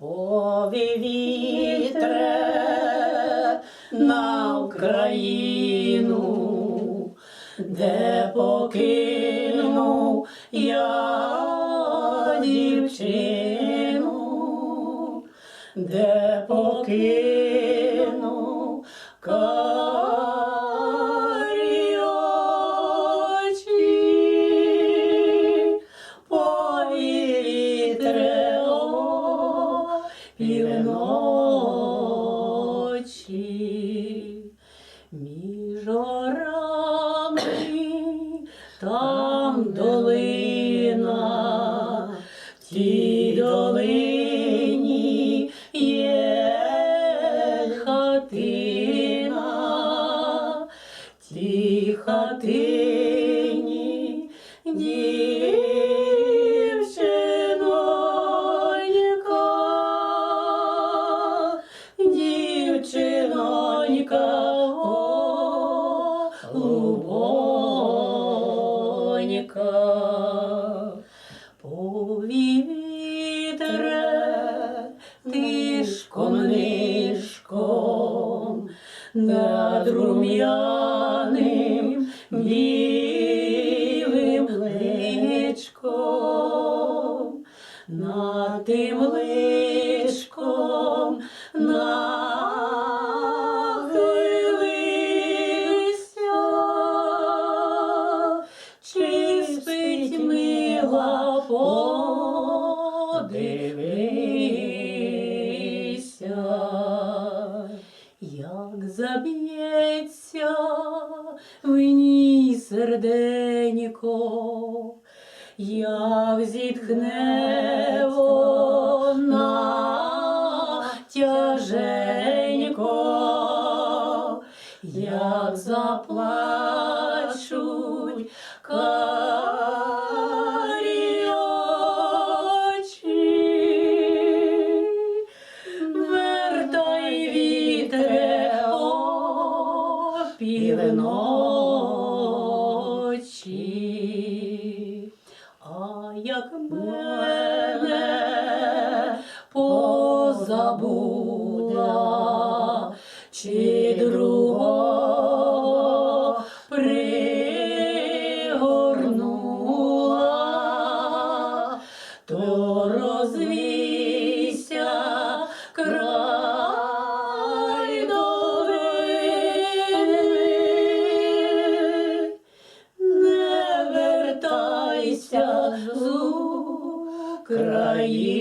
Пові вітре на Україну, де покинув я дівчину, де покинув між орами там долина, в тій долині є хатина, в тій хатині дівчинонька, дівчинонька, повітре тишком нишком над рум'яним білим личком, над тим личком нахилився, спить мила подивися, як заб'ється в ній серденько, як зітхне вона тяженько, як заплачуть півночі, а як мене позабула, чи друг. країни.